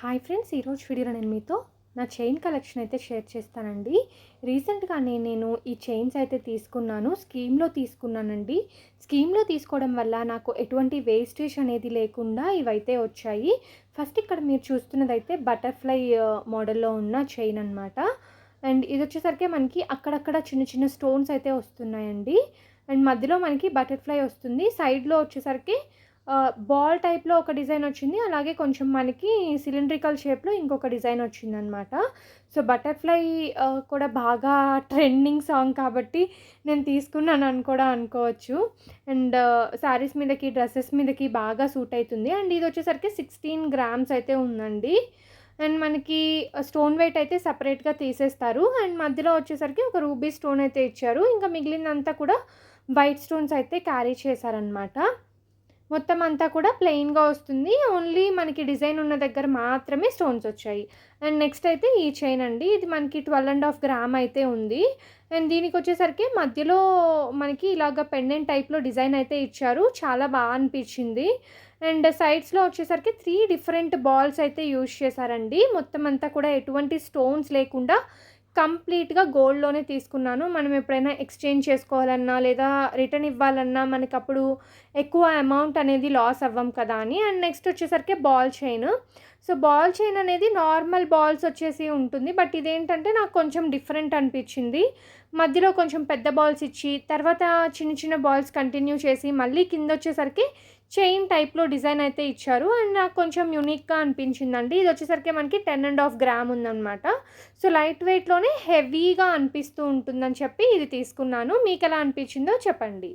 Hi friends ఈరోజు వీడియోలో నేను మీతో నా చైన్ కలెక్షన్ అయితే షేర్ చేస్తానండి. రీసెంట్గానే నేను ఈ చైన్స్ అయితే తీసుకున్నాను. స్కీమ్లో తీసుకున్నానండి. స్కీమ్లో తీసుకోవడం వల్ల నాకు ఎటువంటి వేస్టేజ్ అనేది లేకుండా ఇవైతే వచ్చాయి. ఫస్ట్ ఇక్కడ మీరు చూస్తున్నదైతే బటర్ఫ్లై మోడల్లో ఉన్న చైన్ అనమాట అండ్ ఇది వచ్చేసరికి మనకి అక్కడక్కడ చిన్న చిన్న స్టోన్స్ అయితే వస్తున్నాయండి. అండ్ మధ్యలో మనకి బటర్ఫ్లై వస్తుంది. సైడ్లో వచ్చేసరికి బాల్ టైప్లో ఒక డిజైన్ వచ్చింది. అలాగే కొంచెం మనకి సిలిండ్రికల్ షేప్లో ఇంకొక డిజైన్ వచ్చిందనమాట సో బటర్ఫ్లై కూడా బాగా ట్రెండింగ్ సాంగ్ కాబట్టి నేను తీసుకున్నాను అని కూడా అనుకోవచ్చు. అండ్ శారీస్ మీదకి డ్రెస్సెస్ మీదకి బాగా సూట్ అవుతుంది అండ్ ఇది వచ్చేసరికి సిక్స్టీన్ గ్రామ్స్ అయితే ఉందండి. అండ్ మనకి స్టోన్ వెయిట్ అయితే సపరేట్గా తీసేస్తారు. అండ్ మధ్యలో వచ్చేసరికి ఒక రూబీ స్టోన్ అయితే ఇచ్చారు. ఇంకా మిగిలినంతా కూడా వైట్ స్టోన్స్ అయితే క్యారీ చేశారనమాట మొత్తం అంతా కూడా ప్లెయిన్గా వస్తుంది. ఓన్లీ మనకి డిజైన్ ఉన్న దగ్గర మాత్రమే స్టోన్స్ వచ్చాయి. అండ్ నెక్స్ట్ అయితే ఈ చైన్ అండి. ఇది మనకి ట్వెల్వ్ అండ్ హాఫ్ గ్రామ్ అయితే ఉంది. అండ్ దీనికి వచ్చేసరికి మధ్యలో మనకి ఇలాగ పెండెంట్ టైప్లో డిజైన్ అయితే ఇచ్చారు. చాలా బాగా అనిపించింది. అండ్ సైడ్స్లో వచ్చేసరికి త్రీ డిఫరెంట్ బాల్స్ అయితే యూజ్ చేశారండి. మొత్తం అంతా కూడా ఎటువంటి స్టోన్స్ లేకుండా కంప్లీట్గా గోల్డ్లోనే తీసుకున్నాను. మనం ఎప్పుడైనా ఎక్స్చేంజ్ చేసుకోవాలన్నా లేదా రిటర్న్ ఇవ్వాలన్నా మనకి అప్పుడు ఎక్కువ అమౌంట్ అనేది లాస్ అవ్వం కదా అని. అండ్ నెక్స్ట్ వచ్చేసరికి ball chain. So ball chain అనేది నార్మల్ బాల్స్ వచ్చేసి ఉంటుంది. బట్ ఇదేంటంటే నాకు కొంచెం డిఫరెంట్ అనిపించింది. మధ్యలో కొంచెం పెద్ద బాల్స్ ఇచ్చి తర్వాత చిన్న చిన్న బాల్స్ కంటిన్యూ చేసి మళ్ళీ కింద వచ్చేసరికి చైన్ టైప్లో డిజైన్ అయితే ఇచ్చారు. అండ్ నాకు కొంచెం యూనిక్గా అనిపించిందండి. ఇది వచ్చేసరికి మనకి టెన్ అండ్ హాఫ్ గ్రామ్ ఉందన్నమాట. సో లైట్ వెయిట్లోనే హెవీగా అనిపిస్తూ ఉంటుందని చెప్పి ఇది తీసుకున్నాను. మీకు ఎలా అనిపించిందో చెప్పండి.